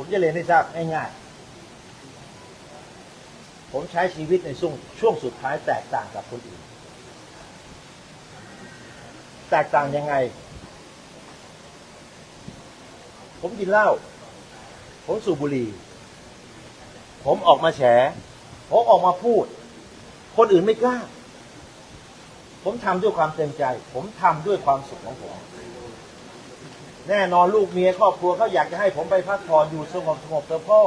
ผมจะเรียนให้ทราบง่ายๆ ผมใช้ชีวิตในช่วงช่วงสุดท้ายแตกต่างกับคนอื่น แตกต่างยังไง ผมกินเหล้า ผมสูบบุหรี่ ผมออกมาแฉ ผมออกมาพูด คนอื่นไม่กล้า ผมทำด้วยความเต็มใจ ผมทำด้วยความสุขของผม แน่นอนลูกเมียครอบครัวเขาอยากจะให้ผมไปพักผ่อนอยู่สงบสงบเถอะพ่อ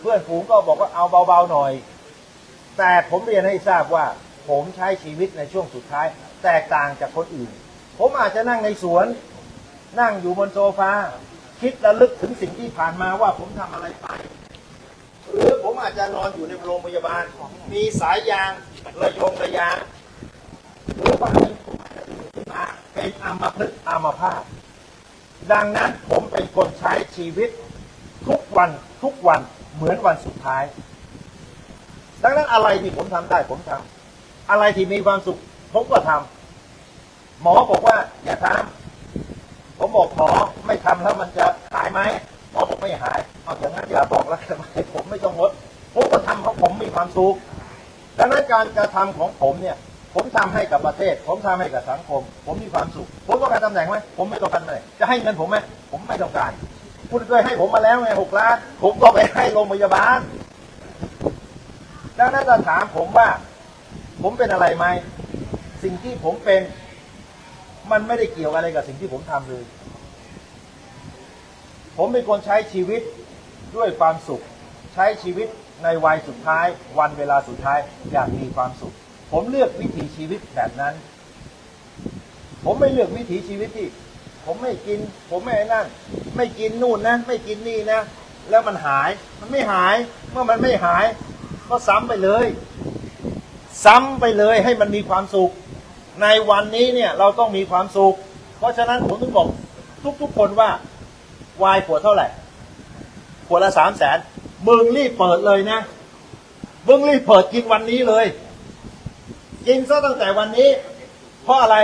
เพื่อนฝูงก็บอกว่าเอาเบาๆหน่อย แต่ผมเรียนให้ทราบว่า ผมใช้ชีวิตในช่วงสุดท้าย แตกต่างจากคนอื่น ผมอาจจะนั่งในสวน นั่งอยู่บนโซฟาคิดระลึกถึงสิ่งที่ผ่านมาว่าผมทำอะไรไปหรือผมอาจจะนอนอยู่ในโรงพยาบาล มีสายยางระยงระยางหรือว่าผมอาจจะตื่นขึ้นมาเป็นอัมพฤกษ์อัมพาต ดังนั้นผมเป็นคนใช้ชีวิตทุกวันทุกวันเหมือนวันสุดท้าย ดังนั้นอะไรที่ผมทำได้ผมทำอะไรที่มีความสุข ผมก็ทำหมอบอกว่าอย่าทำผมบอกหมอไม่ทำแล้วมันจะหายไหมหมอบอกไม่หายเอาอย่างนั้นอย่าบอกแล้วกันไปผมไม่ต้องงดผมก็ทำเพราะผมมีความสุขดังนั้นการกระทำของผมเนี่ย ผมทำให้กับประเทศ ผมทำให้กับสังคม ผมมีความสุข ผมต้องการตำแหน่งไหมผมไม่ต้องการตำแหน่งจะให้เงินผมไหมผมไม่ต้องการ คุณเคยให้ผมมาแล้วไงหกล้าน ผมก็ไปให้โรงพยาบาลดังนั้นจะถามผมว่า ผมเป็นอะไรไหมสิ่งที่ผมเป็น มันไม่ได้เกี่ยวอะไรกับสิ่งที่ผมทำเลย ผมเป็นคนใช้ชีวิตด้วยความสุข ใช้ชีวิตในวัยสุดท้าย วันเวลาสุดท้าย อย่างมีความสุข ผมเลือกวิถีชีวิตแบบนั้น ผมไม่เลือกวิถีชีวิตที่ ผมไม่กิน ผมไม่นั่น ไม่กินนู่นนะ ไม่กินนี่นะ แล้วมันหาย มันไม่หาย เมื่อมันไม่หาย ก็ซ้ำไปเลย ซ้ำไปเลยให้มันมีความสุข ในวันนี้เนี่ยเราต้องมีความสุข เพราะฉะนั้นผมถึงบอกทุกๆคนว่าวายขวดเท่าไหร่ขวดละสามแสนมึงรีบเปิดเลยนะมึงรีบเปิดกินวันนี้เลย กินซะตั้งแต่วันนี้ เพราะอะไร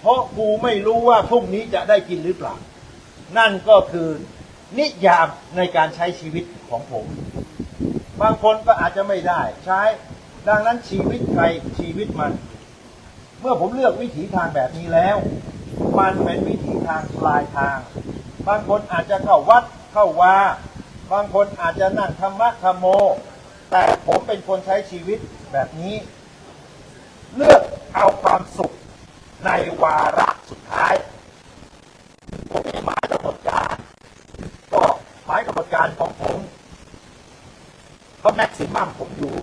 เพราะกูไม่รู้ว่าพรุ่งนี้จะได้กินหรือเปล่า นั่นก็คือนิยามในการใช้ชีวิตของผม บางคนก็อาจจะไม่ได้ ใช้ ดังนั้นชีวิตใครชีวิตมัน เมื่อผมเลือกวิถีทางแบบนี้แล้ว มันเป็นวิถีทางปลายทาง บางคนอาจจะเข้าวัดเข้าวาบางคนอาจจะนั่งธรรมะธรรมโม แต่ผมเป็นคนใช้ชีวิตแบบนี้ เลือกเอาความสุขในวาระสุดท้ายผมมีหมายกำหนดการก็หมายกำหนดการของผมก็แม็กซิมัมผมอยู่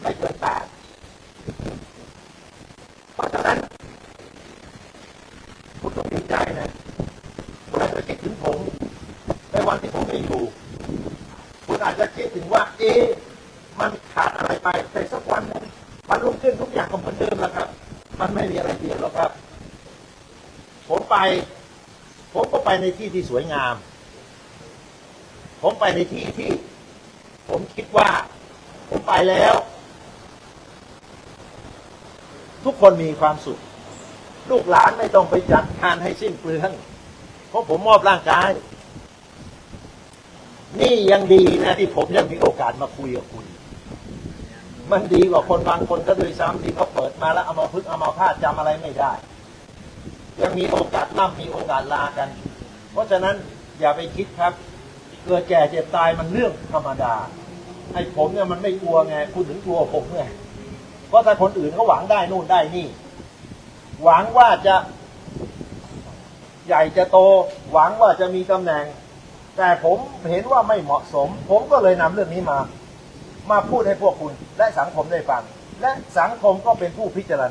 ไม่เกินแปดเพราะฉะนั้นคุณต้องดีใจนะคุณอาจจะคิดถึงผม ในวันที่ผมไม่อยู่คุณอาจจะคิดถึงว่า เอ๊ะมันขาดอะไรไปแต่สักวันหนึง มันรุ่งขึ้นทุกอย่างก็เหมือนเดิมแล้วครับ มันไม่มีอะไรเปลี่ยนหรอกครับ ผมไป ผมก็ไปในที่ที่สวยงาม ผมไปในที่ที่ ผมคิดว่า ผมไปแล้ว ทุกคนมีความสุข ลูกหลานไม่ต้องไปจัดงานให้สิ้นเปลืองเพราะผมมอบร่างกาย นี่ยังดีนะที่ผมยังมีโอกาสมาคุยกับคุณ มันดีกว่าคนบางคนก็ด้วยซ้ำที่เขาเปิดมาแล้วเอามาพึกษ์เอามาพาดจำอะไรไม่ได้ ยังมีโอกาสล่ำมีโอกาสลากัน เพราะฉะนั้นอย่าไปคิดครับ เกิดแก่เจ็บตายมันเรื่องธรรมดาไอ้ผมเนี่ยมันไม่กลัวไงคุณถึงกลัวผมไงเพราะถ้าคนอื่นเขาหวังได้นู่นได้นี่ หวังว่าจะใหญ่จะโต หวังว่าจะมีตำแหน่ง แต่ผมเห็นว่าไม่เหมาะสม ผมก็เลยนำเรื่องนี้มา มาพูดให้พวกคุณ และสังคมได้ฟัง และสังคมก็เป็นผู้พิจารณา